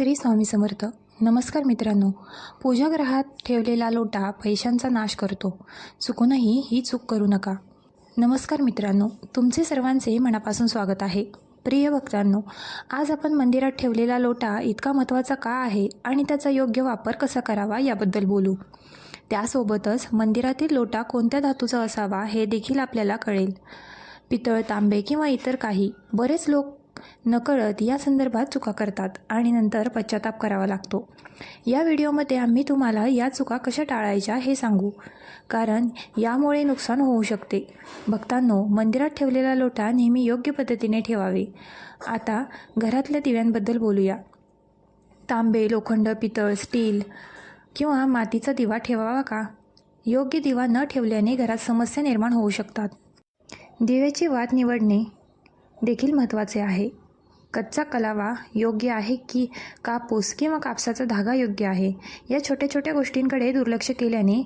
श्री स्वामी समर्थ. नमस्कार मित्रांनो. पूजागृहात ठेवलेला लोटा पैशांचा नाश करतो. चुकूनही ही चूक करू नका. नमस्कार मित्रांनो. तुमचे सर्वांचे मनापासून स्वागत आहे. प्रिय भक्तांनो आज आपण मंदिरात ठेवलेला लोटा इतका महत्त्वाचा का आहे आणि त्याचा योग्य वापर कसा करावा याबद्दल बोलू. त्यासोबतच मंदिरातील लोटा कोणत्या धातूचा असावा हे देखील आपल्याला कळेल. पितळ तांबे किंवा इतर काही. बरेच लोक नकळत या संदर्भात चुका करतात आणि नंतर पश्चाताप करावा लागतो. या व्हिडिओमध्ये आम्ही तुम्हाला या चुका कशा टाळायच्या हे सांगू. कारण यामुळे नुकसान होऊ शकते. भक्तांनो मंदिरात ठेवलेला लोटा नेहमी योग्य पद्धतीने ठेवावे. आता घरातल्या दिव्यांबद्दल बोलूया. तांबे लोखंड पितळ स्टील किंवा मातीचा दिवा ठेवावा का? योग्य दिवा न ठेवल्याने घरात समस्या निर्माण होऊ शकतात. दिव्याची वात निवडणे देखील महत्त्वाचे आहे. कच्चा कलावा योग्य आहे की कापूस किंवा कापसाचा धागा योग्य आहे? या छोट्या छोट्या गोष्टींकडे दुर्लक्ष केल्याने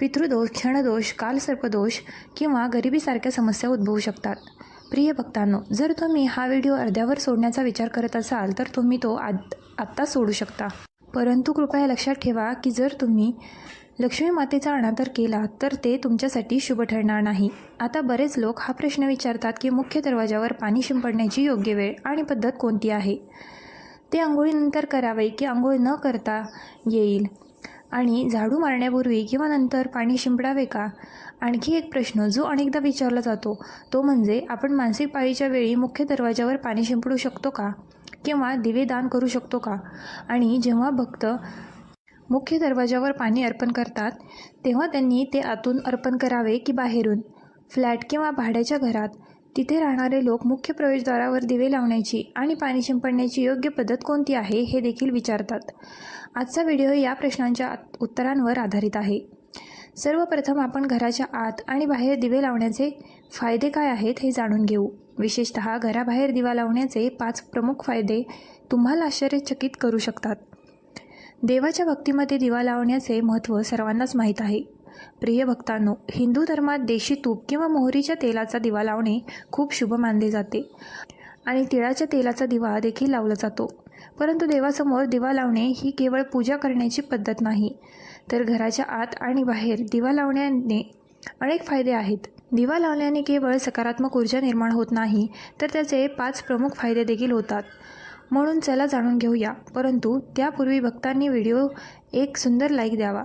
पितृदोष क्षणदोष कालसर्पदोष किंवा गरिबीसारख्या समस्या उद्भवू शकतात. प्रिय भक्तांनो जर तुम्ही हा व्हिडिओ अर्ध्यावर सोडण्याचा विचार करत असाल तर तुम्ही तो आत आत्ता सोडू शकता. परंतु कृपया लक्षात ठेवा की जर तुम्ही लक्ष्मी मातेचा अनादर केला तर ते तुमच्यासाठी शुभ ठरणार नाही. आता बरेच लोक हा प्रश्न विचारतात की मुख्य दरवाजावर पाणी शिंपडण्याची योग्य वेळ आणि पद्धत कोणती आहे? ते आंघोळीनंतर करावे की आंघोळ न करता येईल? आणि झाडू मारण्यापूर्वी किंवा नंतर पाणी शिंपडावे का? आणखी एक प्रश्न जो अनेकदा विचारला जातो तो म्हणजे आपण मानसिक पाळीच्या वेळी मुख्य दरवाजावर पाणी शिंपडू शकतो का? किंवा दिवे दान करू शकतो का? आणि जेव्हा भक्त मुख्य दरवाजावर पाणी अर्पण करतात तेव्हा त्यांनी ते आतून अर्पण करावे की बाहेरून. फ्लॅट किंवा भाड्याच्या घरात तिथे राहणारे लोक मुख्य प्रवेशद्वारावर दिवे लावण्याची आणि पाणी शिंपडण्याची योग्य पद्धत कोणती आहे हे देखील विचारतात. आजचा व्हिडिओ या प्रश्नांच्या उत्तरांवर आधारित आहे. सर्वप्रथम आपण घराच्या आत आणि बाहेर दिवे लावण्याचे फायदे काय आहेत हे जाणून घेऊ. विशेषत घराबाहेर दिवा लावण्याचे पाच प्रमुख फायदे तुम्हाला आश्चर्यचकित करू शकतात. देवाच्या भक्तीमध्ये दिवा लावण्याचे महत्त्व सर्वांनाच माहीत आहे. प्रिय भक्तांनो हिंदू धर्मात देशी तूप किंवा मोहरीच्या तेलाचा दिवा लावणे खूप शुभ मानले जाते. आणि तिळाच्या तेलाचा दिवा देखील लावला जातो. परंतु देवासमोर दिवा लावणे ही केवळ पूजा करण्याची पद्धत नाही. तर घराच्या आत आणि बाहेर दिवा लावण्याने अनेक फायदे आहेत. दिवा लावल्याने केवळ सकारात्मक ऊर्जा निर्माण होत नाही तर त्याचे पाच प्रमुख फायदे देखील होतात. म्हणून चला जाणून घेऊया. परंतु त्यापूर्वी भक्तांनी व्हिडिओ एक सुंदर लाईक द्यावा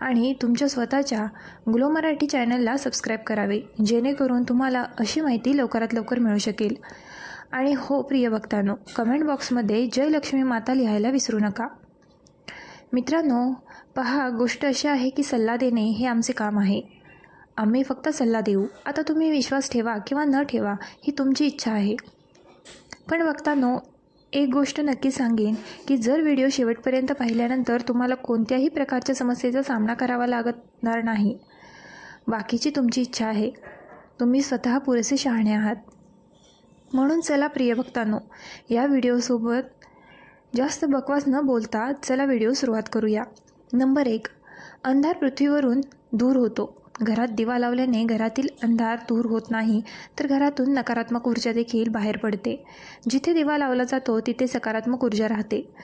आणि तुमच्या स्वतःच्या ग्लो मराठी चॅनलला सबस्क्राईब करावे जेणेकरून तुम्हाला अशी माहिती लवकरात लवकर मिळू शकेल. आणि हो प्रिय भक्तांनो कमेंट बॉक्समध्ये जय लक्ष्मी माता लिहायला विसरू नका. मित्रांनो पहा गोष्ट अशी आहे की सल्ला देणे हे आमचे काम आहे. आम्ही फक्त सल्ला देऊ. आता तुम्ही विश्वास ठेवा किंवा न ठेवा ही तुमची इच्छा आहे. पण भक्तांनो एक गोष्ट नक्की सांगेन की जर व्हिडिओ शेवटपर्यंत पाहिल्यानंतर तुम्हाला कोणत्याही प्रकारच्या समस्येचा सामना करावा लागणार नाही. बाकीची तुमची इच्छा आहे. तुम्ही स्वतः पुरेसे शहाणे आहात. म्हणून चला प्रिय भक्तांनो या व्हिडिओसोबत जास्त बकवास न बोलता चला व्हिडिओ सुरुवात करूया. नंबर एक अंधार पृथ्वीवरून दूर होतो. घरात दिवा लावल्याने घरातील अंधार दूर होत नाही तर घरातून नकारात्मक ऊर्जा देखील बाहेर पडते. जिथे दिवा लावला जातो तिथे सकारात्मक ऊर्जा राहते.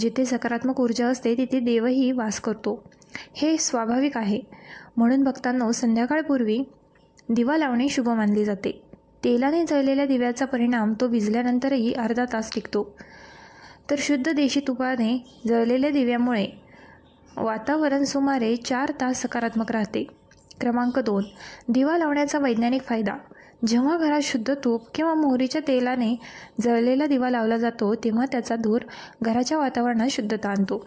जिथे सकारात्मक ऊर्जा असते तिथे देवही वास करतो. हे स्वाभाविक आहे. म्हणून भक्तांनो संध्याकाळपूर्वी दिवा लावणे शुभ मानले जाते. तेलाने जळलेल्या दिव्याचा परिणाम तो भिजल्यानंतरही अर्धा तास टिकतो. तर शुद्ध देशी तुपाने जळलेल्या दिव्यामुळे वातावरण सुमारे चार तास सकारात्मक राहते. क्रमांक दोन. दिवा लावण्याचा वैज्ञानिक फायदा. जेव्हा घरात शुद्ध तूप किंवा मोहरीच्या तेलाने जळलेला दिवा लावला जातो तेव्हा त्याचा धूर घराच्या वातावरणात शुद्धता आणतो.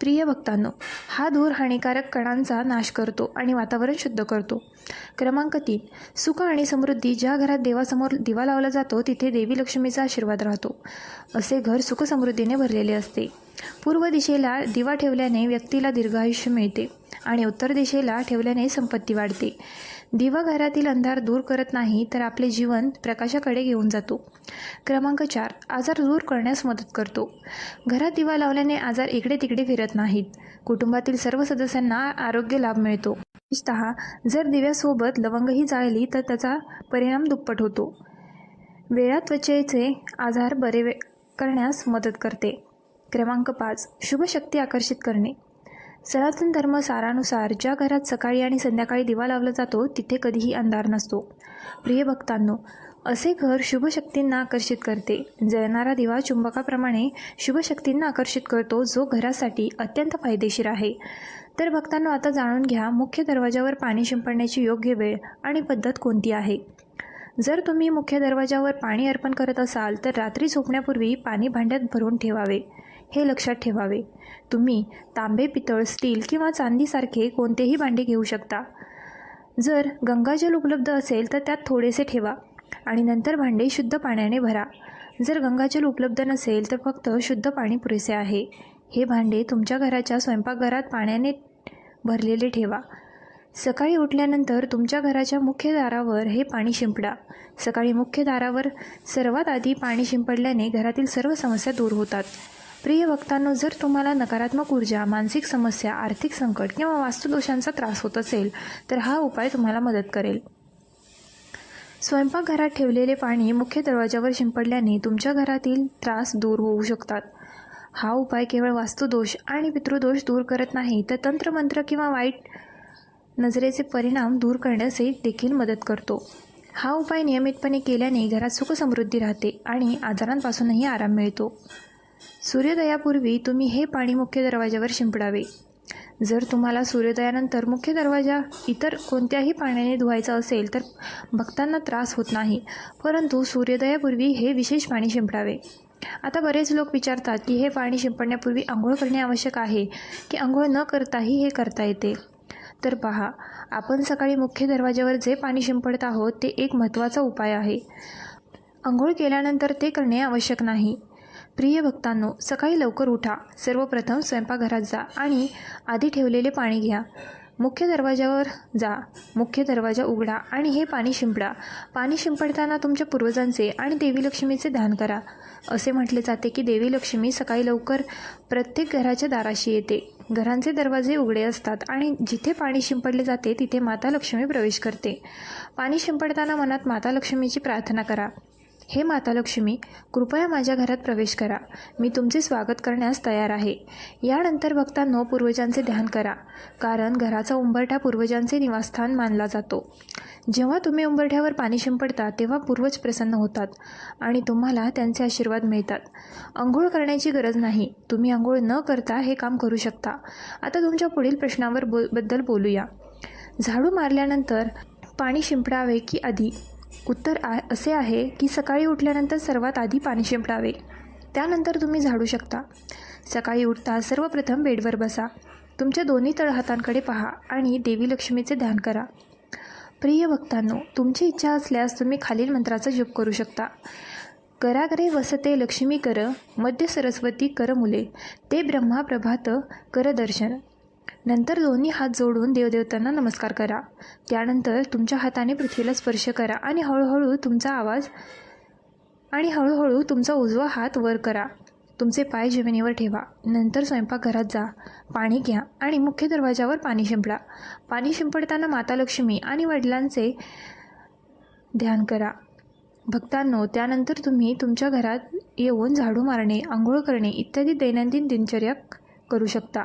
प्रिय भक्तांनो हा धूर हानिकारक कणांचा नाश करतो आणि वातावरण शुद्ध करतो. क्रमांक तीन. सुख आणि समृद्धी ज्या घरात देवासमोर दिवा लावला जातो तिथे देवी लक्ष्मीचा आशीर्वाद राहतो. असे घर सुखसमृद्धीने भरलेले असते. पूर्व दिशेला दिवा ठेवल्याने व्यक्तीला दीर्घायुष्य मिळते आणि उत्तर दिशेला ठेवल्याने संपत्ती वाढते. दिवा घरातील अंधार दूर करत नाही तर आपले जीवन प्रकाशाकडे घेऊन जातो. क्रमांक चार आजार दूर करण्यास मदत करतो. घरात दिवा लावल्याने आजार इकडे तिकडे फिरत नाहीत. कुटुंबातील सर्व सदस्यांना आरोग्य लाभ मिळतो. विशेषतः जर दिव्यासोबत लवंगही जाळली तर त्याचा परिणाम दुप्पट होतो. वेळा त्वचेचे आजार बरे वे करण्यास मदत करते. क्रमांक पाच शुभ शक्ती आकर्षित करणे. सनातन धर्म सारानुसार ज्या घरात सकाळी आणि संध्याकाळी दिवा लावला जातो तिथे कधीही अंधार नसतो. प्रिय भक्तांनो असे घर शुभ शक्तींना आकर्षित करते. जळणारा दिवा चुंबकाप्रमाणे शुभ शक्तींना आकर्षित करतो जो घरासाठी अत्यंत फायदेशीर आहे. तर भक्तांनो आता जाणून घ्या मुख्य दरवाजावर पाणी शिंपडण्याची योग्य वेळ आणि पद्धत कोणती आहे. जर तुम्ही मुख्य दरवाजावर पाणी अर्पण करत असाल तर रात्री झोपण्यापूर्वी पाणी भांड्यात भरून ठेवावे. हे लक्षात ठेवावे. तुम्ही तांबे पितळ स्टील किंवा चांदीसारखे कोणतेही भांडे घेऊ शकता. जर गंगाजल उपलब्ध असेल तर त्यात थोडेसे ठेवा आणि नंतर भांडे शुद्ध पाण्याने भरा. जर गंगाजल उपलब्ध नसेल तर फक्त शुद्ध पाणी पुरेसे आहे. हे भांडे तुमच्या घराच्या स्वयंपाकघरात पाण्याने भरलेले ठेवा. सकाळी उठल्यानंतर तुमच्या घराच्या मुख्य दारावर हे पाणी शिंपडा. सकाळी मुख्य दारावर सर्वात आधी पाणी शिंपडल्याने घरातील सर्व समस्या दूर होतात. प्रिय वक्तांनो जर तुम्हाला नकारात्मक ऊर्जा मानसिक समस्या आर्थिक संकट किंवा वास्तुदोषांचा त्रास होत असेल तर हा उपाय तुम्हाला मदत करेल. स्वयंपाकघरात ठेवलेले पाणी मुख्य दरवाजावर शिंपडल्याने तुमच्या घरातील त्रास दूर होऊ शकतात. हा उपाय केवळ वास्तुदोष आणि पितृदोष दूर करत नाही तर तंत्रमंत्र किंवा वाईट नजरेचे परिणाम दूर करण्यासही देखील मदत करतो. हा उपाय नियमितपणे केल्याने घरात सुखसमृद्धी राहते आणि आजारांपासूनही आराम मिळतो. सूर्योदयापूर्वी तुम्ही हे पाणी मुख्य दरवाजावर शिंपडावे. जर तुम्हाला सूर्योदयानंतर मुख्य दरवाजा इतर कोणत्याही पाण्याने धुवायचा असेल तर भक्तांना त्रास होत नाही परंतु सूर्योदयापूर्वी हे विशेष पाणी शिंपडावे. आता बरेच लोक विचारतात की हे पाणी शिंपडण्यापूर्वी आंघोळ करणे आवश्यक आहे की आंघोळ न करताही हे करता येते? तर पहा आपण सकाळी मुख्य दरवाजावर जे पाणी शिंपडत आहोत ते एक महत्त्वाचा उपाय आहे. आंघोळ केल्यानंतर ते करणे आवश्यक नाही. प्रिय भक्तांनो सकाळी लवकर उठा. सर्वप्रथम स्वयंपाकघरात जा आणि आधी ठेवलेले पाणी घ्या. मुख्य दरवाजावर जा. मुख्य दरवाजा उघडा आणि हे पाणी शिंपडा. पाणी शिंपडताना तुमच्या पूर्वजांचे आणि देवी लक्ष्मीचे ध्यान करा. असे म्हटले जाते की देवी लक्ष्मी सकाळी लवकर प्रत्येक घराच्या दाराशी येते. घरांचे दरवाजे उघडे असतात आणि जिथे पाणी शिंपडले जाते तिथे माता लक्ष्मी प्रवेश करते. पाणी शिंपडताना मनात माता लक्ष्मीची प्रार्थना करा. हे माता लक्ष्मी कृपया माझ्या घरात प्रवेश करा. मी तुमचे स्वागत करण्यास तयार आहे. यानंतर भक्तांनो पूर्वजांचे ध्यान करा. कारण घराचा उंबरठा पूर्वजांचे निवासस्थान मानला जातो. जेव्हा तुम्ही उंबरठ्यावर पाणी शिंपडता तेव्हा पूर्वज प्रसन्न होतात आणि तुम्हाला त्यांचे आशीर्वाद मिळतात. आंघोळ करण्याची गरज नाही. तुम्ही आंघोळ न करता हे काम करू शकता. आता तुमच्या पुढील प्रश्नावर बो बद्दल बोलूया. झाडू मारल्यानंतर पाणी शिंपडावे की आधी? उत्तर आ असे आहे की सकाळी उठल्यानंतर सर्वात आधी पाणी शिंपडावे. त्यानंतर तुम्ही झाडू शकता. सकाळी उठता सर्वप्रथम बेडवर बसा. तुमच्या दोन्ही तळहातांकडे पहा आणि देवी लक्ष्मीचे ध्यान करा. प्रिय भक्तांनो तुमची इच्छा असल्यास तुम्ही खालील मंत्राचा जप करू शकता. करागरे वसते लक्ष्मी कर मध्य सरस्वती कर मुले. ते ब्रह्मा प्रभात कर दर्शन. नंतर दोन्ही हात जोडून देवदेवतांना नमस्कार करा. त्यानंतर तुमच्या हाताने पृथ्वीला स्पर्श करा आणि हळूहळू तुमचा आवाज आणि हळूहळू तुमचा उजवा हात वर करा. तुमचे पाय जमिनीवर ठेवा. नंतर स्वयंपाकघरात जा. पाणी घ्या आणि मुख्य दरवाजावर पाणी शिंपडा. पाणी शिंपडताना माता लक्ष्मी आणि वडिलांचे ध्यान करा. भक्तांनो त्यानंतर तुम्ही तुमच्या घरात येऊन झाडू मारणे आंघोळ करणे इत्यादी दैनंदिन दिनचर्या करू शकता.